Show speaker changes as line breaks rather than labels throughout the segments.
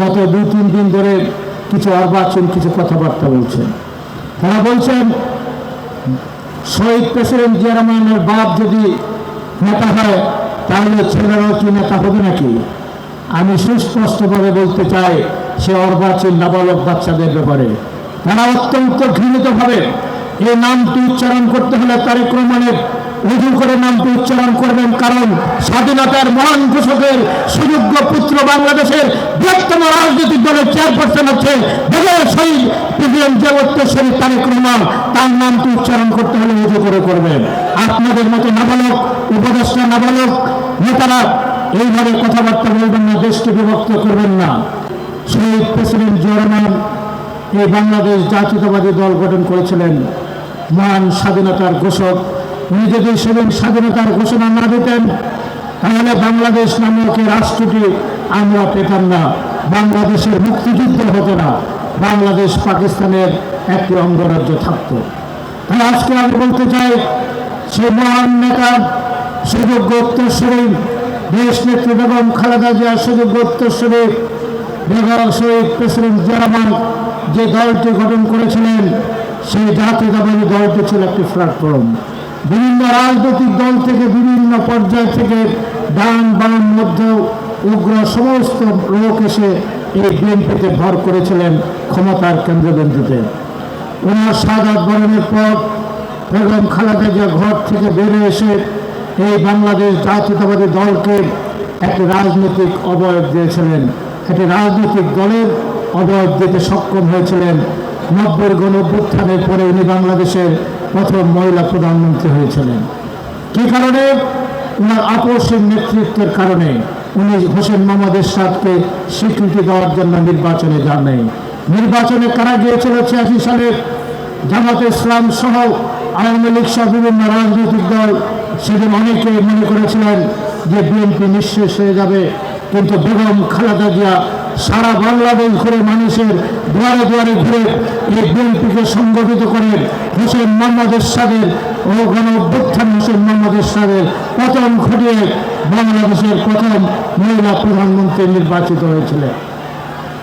গত দুই, তিন দিন ধরে কিছু অর্বাচীন কিছু কথাবার্তা বলছেন তারা বলছেন, শহীদ প্রেসিডেন্ট জিয়া বাপ যদি নেতা হয়, তাহলে ছেলেরাও কি নেতা হবে নাকি? আমি সুস্পষ্টভাবে বলতে চাই, সে অর্বাচীন নাবালক বাচ্চাদের ব্যাপারে। তারা অত্যন্ত ঘৃণিতভাবে এই নামটি উচ্চারণ করতে হলে তারেক রহমানের উজু করে নামটি উচ্চারণ করবেন, কারণ স্বাধীনতার মহান ঘোষকের সুযোগ্য পুত্র বাংলাদেশের বৃহত্তম রাজনৈতিক দলের চেয়ারপারসন হচ্ছে বেগম শহীদ প্রেসিডেন্ট জগত্তেশ্বরী তারেক রহমান। তার নামটি উচ্চারণ করতে হলে উজু করে করবেন। আপনাদের মতো নাবালক, উপদেষ্টা নাবালক, নেতারা এইভাবে কথাবার্তা বলবেন না, দেশকে বিভক্ত করবেন না। শহীদ প্রেসিডেন্ট জিয়া এই বাংলাদেশ জাতীয়তাবাদী দল গঠন করেছিলেন মহান স্বাধীনতার ঘোষক যদি সেদিন স্বাধীনতার ঘোষণা না দিতেন, তাহলে বাংলাদেশ নামক রাষ্ট্রটি আমরা পেতাম না। বাংলাদেশের মুক্তিযুদ্ধ হতো না। বাংলাদেশ পাকিস্তানের একটি অঙ্গরাজ্য থাকতো। তাই আজকে আমি বলতে চাই, সে মহান নেতা, সুযোগ্য উত্তরস্বরী দেশ নেত্রী বেগম খালেদা জিয়া সুযোগ্য উত্তরস্বরী বেগম শহীদ প্রেসিডেন্ট জিয়ারহমান যে দলটি গঠন করেছিলেন, সেই জাতীয়তাবাদী দলটি ছিল একটি প্ল্যাটফর্ম বিভিন্ন রাজনৈতিক দল থেকে, বিভিন্ন পর্যায় থেকে ডান বাম মধ্য উগ্র সমস্ত লোক এসে এই বিএনপিতে ভর করেছিলেন ক্ষমতার কেন্দ্রবিন্দুতে। ওনার সাদাত বরণের পর বেগম খালেদা জিয়া ঘর থেকে বেরিয়ে এসে এই বাংলাদেশ জাতীয়তাবাদী দলকে একটি রাজনৈতিক অবয়ব দিয়েছিলেন। একটি রাজনৈতিক দলের অবয়ব দিতে সক্ষম হয়েছিলেন। নব্বই গণ অভ্যুত্থানের পরে উনি বাংলাদেশের প্রথম মহিলা প্রধানমন্ত্রী হয়েছিলেন। কি কারণে? ওনার আপসের নেতৃত্বের কারণে উনি হোসেন মোহাম্মদ এরশাদকে স্বীকৃতি দেওয়ার জন্য নির্বাচনে যান নাই। নির্বাচনে কারা গিয়েছিল ছিয়াশি সালে জামাত ইসলাম সহ আওয়ামী লীগ সহ বিভিন্ন রাজনৈতিক দল, সেদিন অনেকে মনে করেছিলেন যে বিএনপি নিঃশেষ হয়ে যাবে। কিন্তু বেগম খালেদা জিয়া সারা বাংলাদেশ ঘুরে মানুষের দুয়ারে দুয়ারে ঘুরে এই বিএনপিকে সংগঠিত করে হোসেন মোহাম্মদ এরশাদের ও গণ অভ্যুত্থান হোসেন মোহাম্মদ এরশাদের পতন ঘটিয়ে বাংলাদেশের প্রথম মহিলা প্রধানমন্ত্রী নির্বাচিত হয়েছিলেন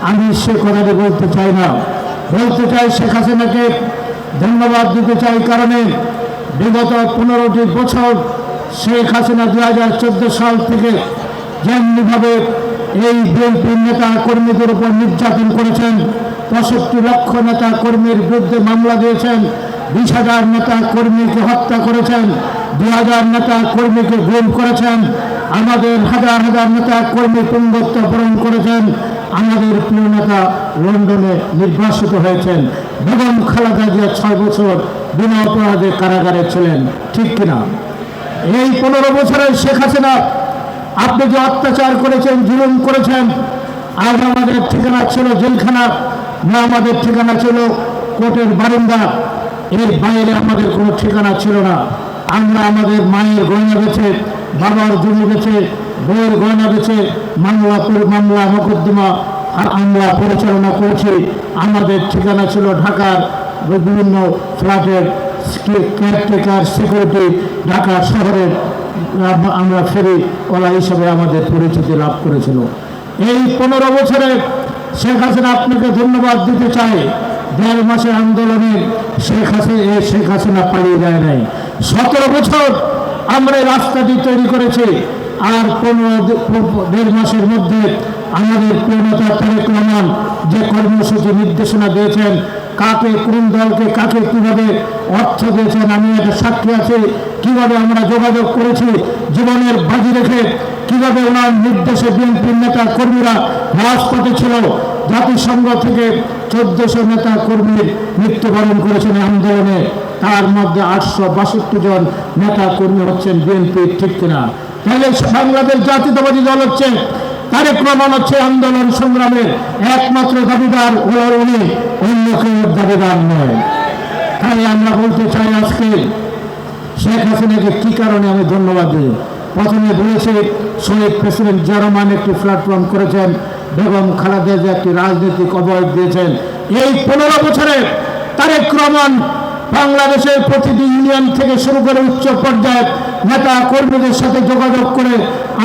আমি সে কথাটি বলতে চাই না। বলতে চাই শেখ হাসিনাকে ধন্যবাদ দিতে চাই কারণে বিগত পনেরোটি বছর শেখ হাসিনা দু হাজার চোদ্দ সাল থেকে যেমনিভাবে এই বিএনপির নেতা কর্মীদের উপর নির্যাতন করেছেন। পঁয়ষট্টি লক্ষ নেতা কর্মীর বিরুদ্ধে মামলা দিয়েছেন। বিশ হাজার নেতা কর্মীকে হত্যা করেছেন। দু হাজার নেতা কর্মীকে গুম করেছেন। আমাদের হাজার হাজার নেতা কর্মী পুঙ্গত্ব বরণ করেছেন। আমাদের প্রিয় নেতা লন্ডনে নির্বাসিত হয়েছেন। বেগম খালেদা জিয়া ছয় বছর বিনা অপরাধে কারাগারে ছিলেন। ঠিক কিনা? এই পনেরো বছরের শেখ হাসিনা আপনি যে অত্যাচার করেছেন, জুলুম করেছেন, আজ আমাদের ঠিকানা ছিল জেলখানা, না আমাদের ঠিকানা ছিল কোর্টের বারিন্দা। এর বাইরে আমাদের কোনো ঠিকানা ছিল না। আমরা আমাদের মায়ের গয়না বেছে বাবার জমি বেছে বইয়ের গয়না বেছে মামলা মামলা, মোকদ্দমা, আর আমরা পরিচালনা করেছি। আমাদের ঠিকানা ছিল ঢাকার বিভিন্ন ফ্ল্যাটের কেয়ারটেকার সিকিউরিটি, ঢাকা শহরের আমরা ফেরি ওলা হিসাবে আমাদের পরিচিতি লাভ করেছিল। এই পনেরো বছরে শেখ হাসিনা আপনাকে ধন্যবাদ দিতে চাই দেড় মাসের আন্দোলনে শেখ হাসিনা এই শেখ হাসিনা পালিয়ে যায় নাই। সতেরো বছর আমরা রাস্তাটি তৈরি করেছি, আর পনেরো দেড় মাসের মধ্যে আমাদের প্রিয়তা তারেক রহমান যে কর্মসূচি নির্দেশনা দিয়েছেন কাকে কোন দলকে কাকে কীভাবে অর্থ দিয়েছেন, আমি একটা সাক্ষী আছি। কীভাবে আমরা যোগাযোগ করেছি, জীবনের বাজি রেখে কীভাবে ওনার নির্দেশে বিএনপির নেতা কর্মীরা রাজপথে ছিল, জাতিসংঘ থেকে চোদ্দশো নেতা কর্মীর মৃত্যুবরণ করেছেন আন্দোলনে। তার মধ্যে আটশো বাষট্টি জন নেতা কর্মী হচ্ছেন বিএনপির ঠিক কিনা? তাহলে বাংলাদেশ জাতীয়তাবাদী দল হচ্ছে তারেক রহমান হচ্ছে আন্দোলন সংগ্রামের একমাত্র দাবিদার ওনার উনি। অন্য দাবিদার নয়। তাই আমরা বলতে চাই আজকে শেখ হাসিনাকে কী কারণে আমি ধন্যবাদ দিই? প্রথমে বলেছি, শহীদ প্রেসিডেন্ট জারমান একটি প্ল্যাটফর্ম করেছেন, বেগম খালেদা একটি রাজনৈতিক অবয়ব দিয়েছেন। এই পনেরো বছরে তারেক রহমান বাংলাদেশের প্রতিটি ইউনিয়ন থেকে শুরু করে উচ্চ পর্যায়ের নেতা কর্মীদের সাথে যোগাযোগ করে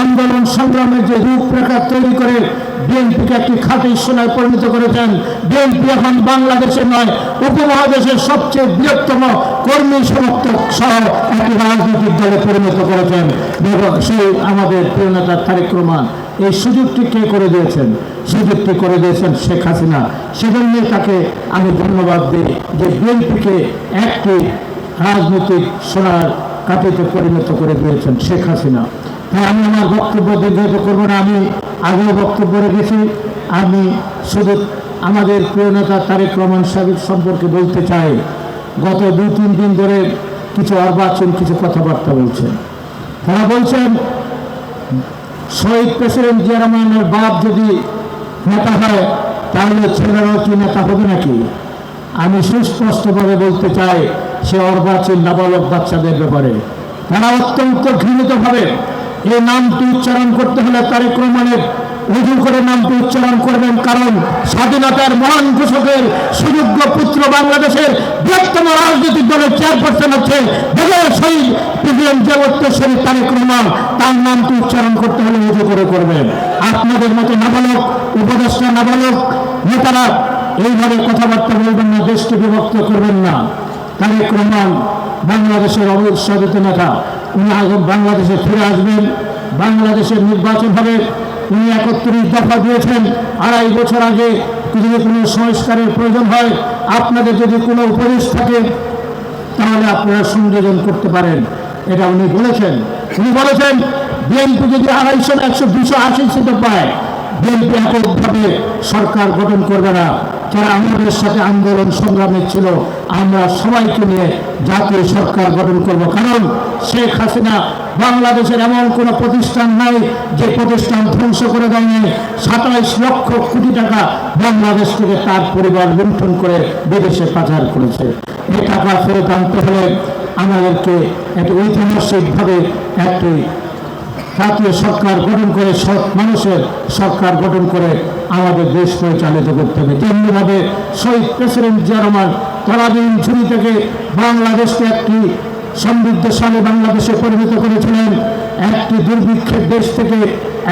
আন্দোলন সংগ্রামের যে রূপরেখা তৈরি করে বিএনপিকে একটি খাঁটি সোনায় পরিণত করেছেন। বিএনপি এখন বাংলাদেশে নয়, উপমহাদেশের সবচেয়ে বৃহত্তম কর্মী সমর্থক সহ একটি রাজনৈতিক দলে পরিণত করেছেন। সেই আমাদের প্রিয় নেতা তারেক রহমান, এই সুযোগটি কে করে দিয়েছেন? সুযোগটি করে দিয়েছেন শেখ হাসিনা। সেজন্যই তাকে আমি ধন্যবাদ দিই যে বিএনপিকে একটি রাজনৈতিক সোনার কাটিতে পরিণত করে দিয়েছেন শেখ হাসিনা। আমি আমার বক্তব্য দীর্ঘায়িত করব না, আমি আগেও বক্তব্য রেখেছি। আমি শুধু আমাদের প্রিয় নেতা তারেক রহমান সাহেব সম্পর্কে বলতে চাই। গত দুই, তিন দিন ধরে কিছু অর্বাচন কিছু কথাবার্তা বলছেন। তারা বলছেন, শহীদ প্রেসিডেন্ট জিয়া বাপ যদি নেতা হয়, তাহলে ছেলেরাও কি নেতা হবে নাকি? আমি সুস্পষ্টভাবে বলতে চাই, সে অর্বাচীন নাবালক বাচ্চাদের ব্যাপারে। তারা অত্যন্ত ঘৃণিতভাবে এই নামটি উচ্চারণ করতে হলে তারেক রহমানের উজু করে নামটি উচ্চারণ করবেন, কারণ স্বাধীনতার মহান ঘোষকের সুযোগ্য পুত্র বাংলাদেশের বৃহত্তম রাজনৈতিক দলের চেয়ারপারসন হচ্ছে বেগম জগত্তেশ্বরী তারেক রহমান। তার নামটি উচ্চারণ করতে হলে উজু করে করবেন। আপনাদের মতো নাবালক, উপদেষ্টা নাবালক, নেতারা এইভাবে কথাবার্তা বলবেন না, দেশকে বিভক্ত করবেন না। তারেক রহমান বাংলাদেশের অবিস্বাদিত নেতা, উনি আগে বাংলাদেশে ফিরে আসবেন। বাংলাদেশের নির্বাচন হবে। উনি একত্রিশ দফা দিয়েছেন। আড়াই বছর আগে যদি কোনো সংস্কারের প্রয়োজন হয়, আপনাদের যদি কোনো উপদেশ থাকে, তাহলে আপনারা সংযোজন করতে পারেন। এটা উনি বলেছেন। উনি বলেছেন, বিএনপি যদি আড়াইশো, একশো, দুশো আশি সিটে পায়, বিএনপি এককভাবে সরকার গঠন করবে না। যারা আমাদের সাথে আন্দোলন সংগ্রামে ছিল, আমরা সবাইকে নিয়ে জাতীয় সরকার গঠন করব। কারণ শেখ হাসিনা বাংলাদেশের এমন কোনো প্রতিষ্ঠান নাই যে প্রতিষ্ঠান ধ্বংস করে দেয়নি। সাতাইশ লক্ষ কোটি টাকা বাংলাদেশ থেকে তার পরিবার লুণ্ঠন করে বিদেশে পাচার করেছে। এ টাকা ফেরত আনতে হলে আমাদেরকে একটি ঐতিহাসিকভাবে একটি জাতীয় সরকার গঠন করে, সৎ মানুষের সরকার গঠন করে আমাদের দেশ পরিচালিত করতে হবে। তেমনিভাবে শহীদ প্রেসিডেন্ট জিয়া রহমান তলাবিহীন ঝুড়ি থেকে বাংলাদেশকে একটি সমৃদ্ধশালী বাংলাদেশে পরিণত করেছিলেন। একটি দুর্ভিক্ষের দেশ থেকে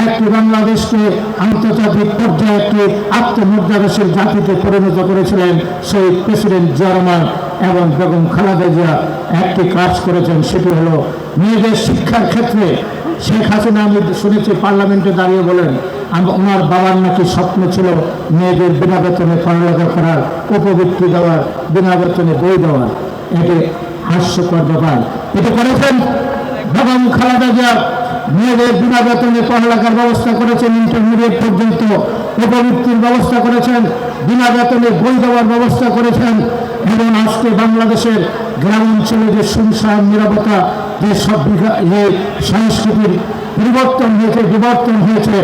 একটি বাংলাদেশকে আন্তর্জাতিক পর্যায়ে একটি আত্মমর্যাদাশীল জাতিতে পরিণত করেছিলেন শহীদ প্রেসিডেন্ট জিয়ারমান এবং বেগম খালেদা জিয়া। একটি কাজ করেছেন, সেটি হলো মেয়েদের শিক্ষার ক্ষেত্রে শেখ হাসিনা আমি শুনেছি পার্লামেন্টে দাঁড়িয়ে বলেন, আম- ওনার বাবার নাকি স্বপ্ন ছিল মেয়েদের বিনা বেতনে পড়ালেখা করার, উপবৃত্তি দেওয়ার, বিনা বেতনে বই দেওয়ার। এটি হাস্যকর ব্যাপার। এটি করেছেন বেগম খালেদা জিয়া। মেয়েদের বিনা বেতনে পড়ালেখার ব্যবস্থা করেছেন ইন্টারমিডিয়েট পর্যন্ত। উপবৃত্তির ব্যবস্থা করেছেন, বিনা বেতনে বই দেওয়ার ব্যবস্থা করেছেন। এবং আজকে বাংলাদেশের গ্রাম অঞ্চলে যে শুনশান নিরাপত্তা যে সব যে সংস্কৃতির পরিবর্তন হয়েছে, বিবর্তন হয়েছে,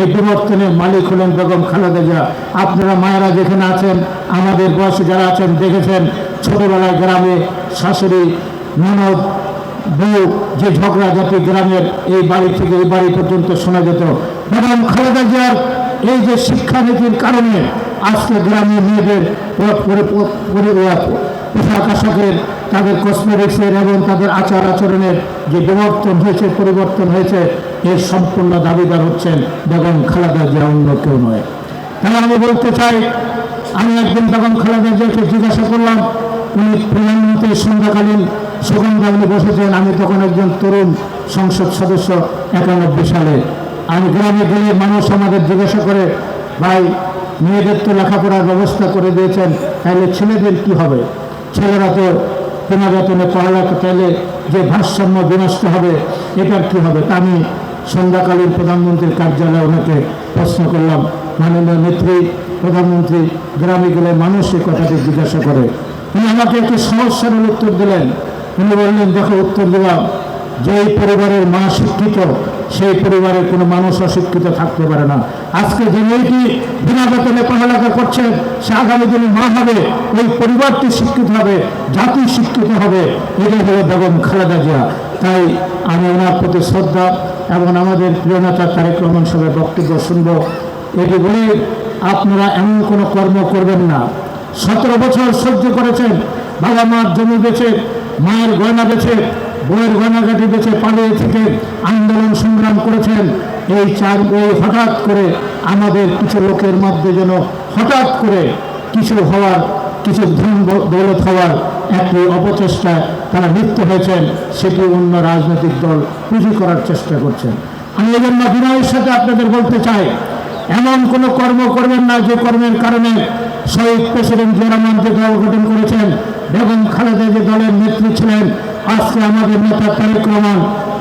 এই বিবর্তনের মালিক হলেন বেগম খালেদা জিয়া। আপনারা মায়েরা যেখানে আছেন, আমাদের বয়সে যারা আছেন, দেখেছেন, ছোটবেলায় গ্রামে শাশুড়ি, ননদ, বউ, যে ঝগড়া ঝগড়াঝাটি গ্রামের এই বাড়ি থেকে এই বাড়ি পর্যন্ত শোনা যেত। বেগম খালেদা জিয়ার এই যে শিক্ষানীতির কারণে আজকে গ্রামে মেয়েদের পোশাক আশাকের তাদের কসমেটিক্সের এবং তাদের আচার আচরণের যে বিবর্তন হয়েছে, পরিবর্তন হয়েছে, এর সম্পূর্ণ দাবিদার হচ্ছেন বেগম খালেদা জিয়া, অন্য কেউ নয়। তাই আমি বলতে চাই, আমি একদিন বেগম খালেদা জিয়াকে জিজ্ঞাসা করলাম, উনি প্রধানমন্ত্রীর সন্ধ্যাকালীন সুগন্ধা উনি বসেছেন, আমি তখন একজন তরুণ সংসদ সদস্য একানব্বই সালে। আমি গ্রামে গেলে মানুষ আমাদের জিজ্ঞাসা করে, ভাই, মেয়েদের তো লেখাপড়ার ব্যবস্থা করে দিয়েছেন, তাহলে ছেলেদের কি হবে? ছেলেরা তো বিনা বেতনে পড়ালেখা তাহলে যে ভারসাম্য বিনষ্ট হবে, এটার কি হবে? তা আমি সন্ধ্যাকালীন প্রধানমন্ত্রীর কার্যালয়ে ওনাকে প্রশ্ন করলাম। মাননীয় নেত্রী, প্রধানমন্ত্রী, গ্রামে গেলে মানুষ এই কথাটি জিজ্ঞাসা করে। উনি আমাকে একটি সমস্যার উত্তর দিলেন। উনি বললেন, দেখো, উত্তর দিলাম। যেই পরিবারের মা শিক্ষিত সেই পরিবারের কোনো মানুষ অশিক্ষিত থাকতে পারে না। আজকে যে মেয়েটি বিনা বেতনে পড়ালেখা করছে, সে আগামী দিনে মা হবে, ওই পরিবারটি শিক্ষিত হবে, জাতি শিক্ষিত হবে, এটাই হলো বেগম খালেদা জিয়া। তাই আমি ওনার প্রতি শ্রদ্ধা এবং আমাদের প্রিয় নেতা তারেক রহমান সাহেবের বক্তব্য শুনব। এটি বলে, আপনারা এমন কোনো কর্ম করবেন না। সতেরো বছর সহ্য করেছেন, বাবা মার জমি বেছে মায়ের গয়না বেচে বইয়ের গয়নাঘাটি বেচে পালিয়ে থেকে আন্দোলন সংগ্রাম করেছেন, এই চার এই হঠাৎ করে আমাদের কিছু লোকের মধ্যে যেন হঠাৎ করে কিছু হওয়ার, কিছু ধন দৌলত হওয়ার একটি অপচেষ্টায় তারা লিপ্ত হয়েছেন, সেটি অন্য রাজনৈতিক দল পুঁজি করার চেষ্টা করছেন। আমি এই জন্য বিনয়ের সাথে আপনাদের বলতে চাই, এমন কোনো কর্ম করবেন না যে কর্মের কারণে শহীদ প্রেসিডেন্ট জিয়া যে দল গঠন করেছেন, বেগম খালেদা যে দলের নেত্রী ছিলেন আজকে আমাদের নেতা তারেক রহমান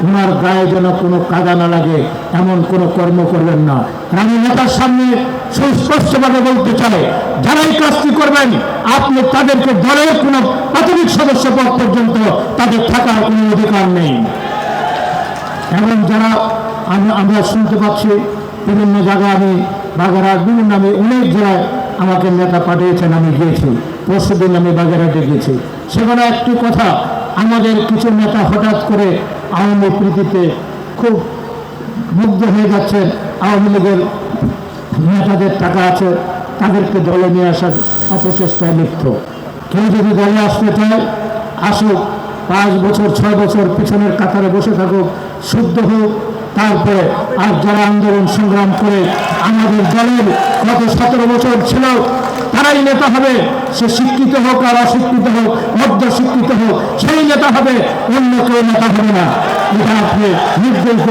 ওনার গায়ে যেন কোনো কাদা না লাগে, এমন কোনো কর্ম করবেন না। আমি নেতার সামনে সুস্পষ্টভাবে বলতে চাই যারা কাজটি করবেন, আপনি তাদেরকে দলের কোনো প্রাথমিক সদস্য পদ পর্যন্ত তাদের থাকার কোনো অধিকার নেই। এবং যারা আমি, আমরা শুনতে পাচ্ছি, বিভিন্ন জায়গায় আমি, বাগেরহাট, বিভিন্ন আমি অনেক জেলায় আমাকে নেতা পাঠিয়েছেন, আমি গিয়েছি। পরশু দিন আমি বাগেরহাটে গিয়েছি। সেখানে একটি কথা আমাদের কিছু নেতা হঠাৎ করে আওয়ামী প্রীতিতে খুব মুগ্ধ হয়ে যাচ্ছেন আওয়ামী লীগের নেতাদের টাকা আছে, তাদেরকে দলে নিয়ে আসার অপচেষ্টায় লিপ্ত। কেউ যদি দলে আসতে চায়, আসুক, পাঁচ বছর, ছয় বছর পিছনের কাতারে বসে থাকুক, শুদ্ধ হোক, তারপরে আর যারা আন্দোলন সংগ্রাম করে, আমাদের দলের গত সতেরো বছর ছিল তারাই নেতা হবে। সে শিক্ষিত হোক আর অশিক্ষিত হোক, মধ্য শিক্ষিত হোক, সেই নেতা হবে, অন্য কেউ নেতা হবে না। আপনি নির্দেশ